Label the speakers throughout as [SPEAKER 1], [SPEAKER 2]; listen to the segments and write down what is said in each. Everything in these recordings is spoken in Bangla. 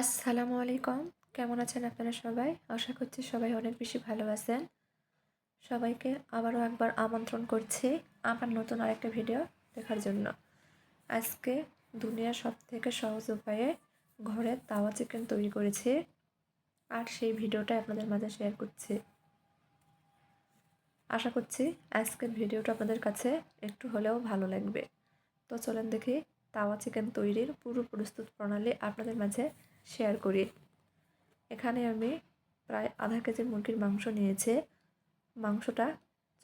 [SPEAKER 1] আসসালামু আলাইকুম। কেমন আছেন আপনারা সবাই? আশা করছি সবাই অনেক বেশি ভালো আছেন। সবাইকে আবারও একবার আমন্ত্রণ করছি আমার নতুন আরেকটা ভিডিও দেখার জন্য। আজকে দুনিয়ার সব থেকে সহজ উপায়ে ঘরে তাওয়া চিকেন তৈরি করেছি আর সেই ভিডিওটা আপনাদের মাঝে শেয়ার করছি। আশা করছি আজকের ভিডিওটা আপনাদের কাছে একটু হলেও ভালো লাগবে। তো চলেন দেখি তাওয়া চিকেন তৈরির পুরো প্রস্তুত প্রণালী আপনাদের মাঝে শেয়ার করি। এখানে আমি প্রায় আধা কেজি মুরগির মাংস নিয়েছি। মাংসটা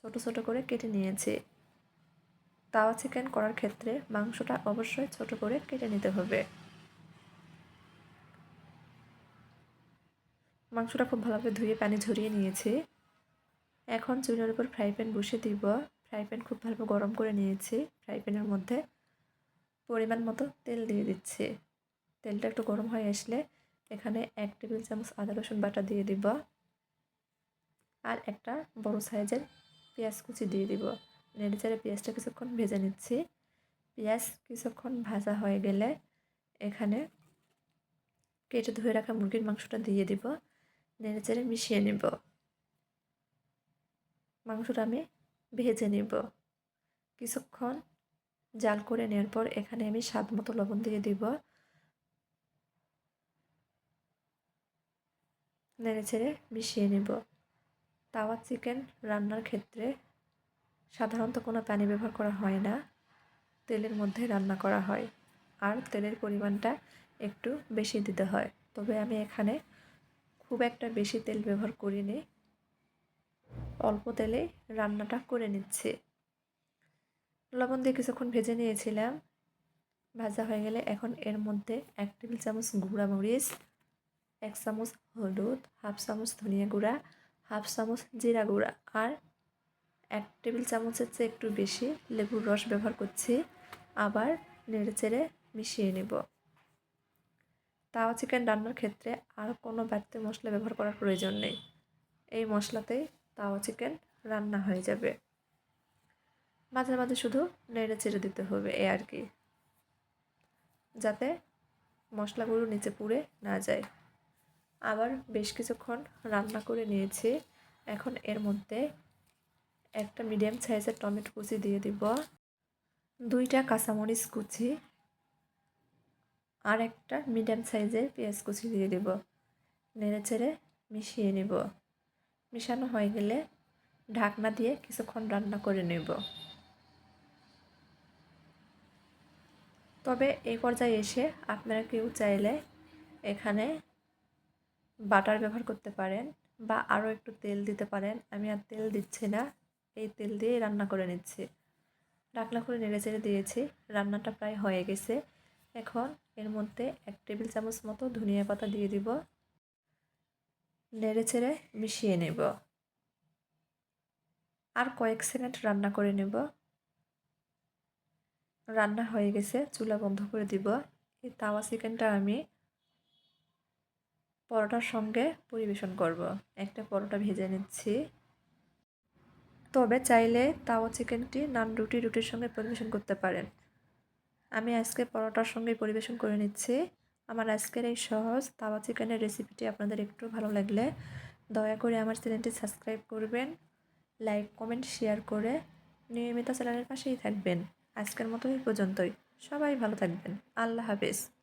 [SPEAKER 1] ছোট ছোট করে কেটে নিয়েছি। তাওয়া চিকেন করার ক্ষেত্রে মাংসটা অবশ্যই ছোট করে কেটে নিতে হবে। মাংসটা খুব ভালোভাবে ধুয়ে পানি ঝরিয়ে নিয়েছি। এখন চুলের উপর ফ্রাই প্যান বসিয়ে দিব। ফ্রাই প্যান খুব ভালোভাবে গরম করে নিয়েছি। ফ্রাই প্যানের মধ্যে পরিমাণ মতো তেল দিয়ে দিচ্ছি। তেলটা একটু গরম হয়ে আসলে এখানে এক টেবিল চামচ আদা, রসুন বাটা দিয়ে দিব আর একটা বড় সাইজের পেঁয়াজ কুচি দিয়ে দিব। নেড়ে চেড়ে পেঁয়াজটা কিছুক্ষণ ভেজে নিচ্ছি। পেঁয়াজ কিছুক্ষণ ভাজা হয়ে গেলে এখানে কেটে ধুয়ে রাখা মুরগির মাংসটা দিয়ে দিব। নেড়ে চেড়ে মিশিয়ে নেব। মাংসটা আমি ভেজে নেব। কিছুক্ষণ জাল করে নেওয়ার পর এখানে আমি স্বাদ মতো লবণ দিয়ে দিব। নেড়ে ছেড়ে মিশিয়ে নেব। তাওয়া চিকেন রান্নার ক্ষেত্রে সাধারণত কোনো পানি ব্যবহার করা হয় না। তেলের মধ্যে রান্না করা হয়। আর তেলের পরিমাণটা একটু বেশি দিতে হয়। তবে আমি এখানে খুব একটা বেশি তেল ব্যবহার করিনি। অল্প তেলে রান্নাটা করে নিচ্ছি। লবণ দিয়ে কিছুক্ষণ ভেজে নিয়েছিলাম। ভাজা হয়ে গেলে এখন এর মধ্যে এক টেবিল চামচ গুঁড়া মরিচ এক চামচ হলুদ, হাফ চামচ ধনিয়া গুঁড়া, হাফ চামচ জিরা গুঁড়া আর এক টেবিল চামচের চেয়ে একটু বেশি লেবুর রস ব্যবহার করছি। আবার নেড়ে চেড়ে মিশিয়ে নেব। তাওয়া চিকেন রান্নার ক্ষেত্রে আর কোনো বাড়তি মশলা ব্যবহার করার প্রয়োজন নেই। এই মশলাতেই তাওয়া চিকেন রান্না হয়ে যাবে। মাঝে মাঝে শুধু নেড়ে চেড়ে দিতে হবে, এ আর কি। যাতে মশলাগুলো নিচে পুড়ে না যায়। আবার বেশ কিছুক্ষণ রান্না করে নিয়েছি। এখন এর মধ্যে একটা মিডিয়াম সাইজের টমেটো কুচি দিয়ে দিব, দুইটা কাঁচামরিচ কুচি আর একটা মিডিয়াম সাইজের পেঁয়াজ কুচি দিয়ে দিব। নেড়ে চেড়ে মিশিয়ে নেব। মিশানো হয়ে গেলে ঢাকনা দিয়ে কিছুক্ষণ রান্না করে নেব। তবে এই পর্যায়ে এসে আপনারা কেউ চাইলে এখানে বাটার ব্যবহার করতে পারেন বা আরও একটু তেল দিতে পারেন। আমি আর তেল দিচ্ছি না, এই তেল দিয়ে রান্না করে নিচ্ছি। ডাকনা করে নেড়ে চেড়ে দিয়েছি, রান্নাটা প্রায় হয়ে গেছে। এখন এর মধ্যে এক টেবিল চামচ মতো ধনিয়া পাতা দিয়ে দিব। নেড়ে চেড়ে মিশিয়ে নেব। আর কয়েক সেকেন্ড রান্না করে নেব। রান্না হয়ে গেছে, চুলা বন্ধ করে দিব। এই তাওয়া চিকেনটা আমি পরোটার সঙ্গে পরিবেশন করব। একটা পরোটা ভেজে নিচ্ছি। তবে চাইলে তাওয়া চিকেনটি নান রুটি, রুটির সঙ্গে পরিবেশন করতে পারেন। আমি আজকে পরোটার সঙ্গে পরিবেশন করে নিচ্ছি। আমার আজকের এই সহজ তাওয়া চিকেনের রেসিপিটি আপনাদের একটু ভালো লাগলে দয়া করে আমার চ্যানেলটি সাবস্ক্রাইব করবেন, লাইক, কমেন্ট, শেয়ার করে নিয়মিত চ্যানেলের পাশেই থাকবেন। আজকের মতো এই পর্যন্তই। সবাই ভালো থাকবেন। আল্লাহ হাফেজ।